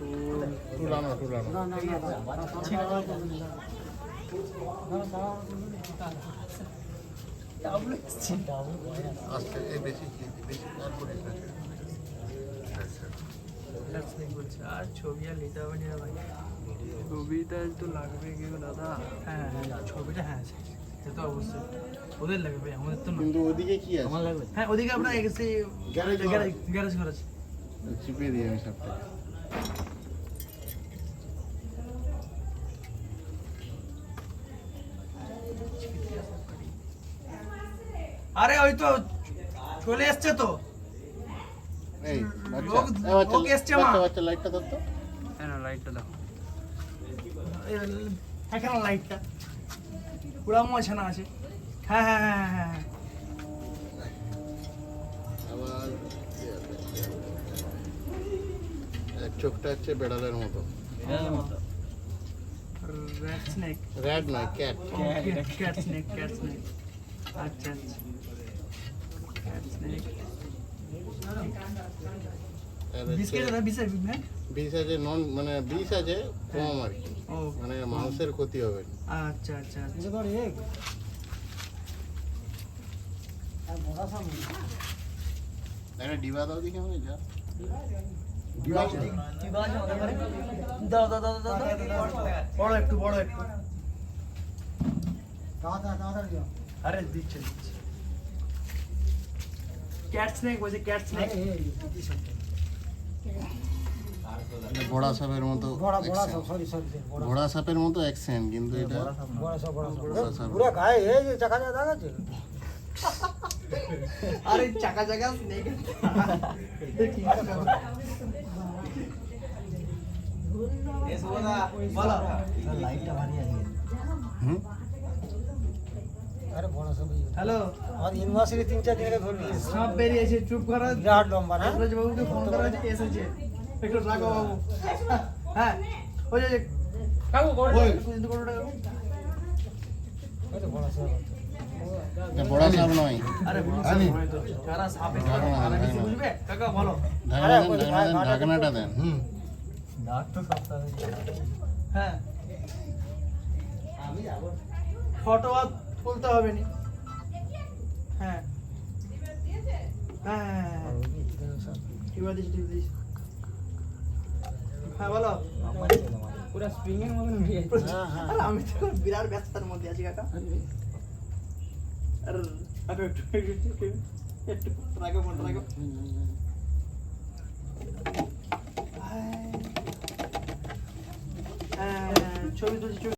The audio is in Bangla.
তুলানো তুলানো আজকে এই বেশি কি বেশি আর করিস না আচ্ছা আর ছবি আর নিতে হবে না ভাই ছবিটা তো লাগবে কি গো দাদা হ্যাঁ হ্যাঁ ছবিটা হ্যাঁ আছে সে তো অবশ্যই ওদের লাগবে ভাই আমাদের তো না কিন্তু ওদিকে কি আছে আমার লাগবে হ্যাঁ ওদিকে আমরা এসে গ্যারেজ ঘর গ্যারেজ গ্যারেজ ঘর আছে চিপিয়ে দিই আমি সবটা আরে ওই তো চলে এসছে তো এই লোক- এসছে মা। লাইটটা ধর তো হ্যাঁ এখানে লাইটটা পুরা মোছানা আছে হ্যাঁ হ্যাঁ হ্যাঁ হ্যাঁ চোখটা হচ্ছে বেড়ালের মতো। র্যাড নয় cat cat snake cat snake আচ্ছা আচ্ছা। ক্যাট স্নেক বিষ আছে নন মানে বিষ আছে কম আর কি। ও। মানে মানুষের ক্ষতি হবে। আচ্ছা আচ্ছা আচ্ছা। একটা ডিবা দাও দেখি আমাকে যা। দাও দাও দাও দাও বড় একটু বড় একটু। আরে দিচ্ছে দিচ্ছে। ক্যাট স্নেক বলছে ক্যাট স্নেক ঘোড়া সাপের মতো। ঘোড়া সাপের মতো অ্যাকশন কিন্তু এটা সাপ আরে চাকা চাকা স্নেক বলো লাইটটা ভারী আছে হুম? হ্যালো। ইউনিভার্সিটি তিন চার দিন ধরে নিয়েছে বেরিয়েছে চুপ করা। বিরাট লম্বা না? বাবুকে ফোন করা এসেছে। একটু রাখো বাবু। হ্যাঁ ওই যে কাকু বড়া সাপ নয় ঢাকনাটা দেন। হুম। ডাক তো সপ্তাহে হ্যাঁ। ফটো আর তুলতে হবে নি। হ্যাঁ। হ্যাঁ হ্যাঁ, টিবা দিস টিবা দিস বলো। পুরো স্প্রিং এর মতন হ্যাঁ হ্যাঁ আরে আমি তো বিরাট ব্যস্ততার মধ্যে আছি কাকা। আরে একটু একটু একটু একটু রাখো ফোনটা রাখো। So it 句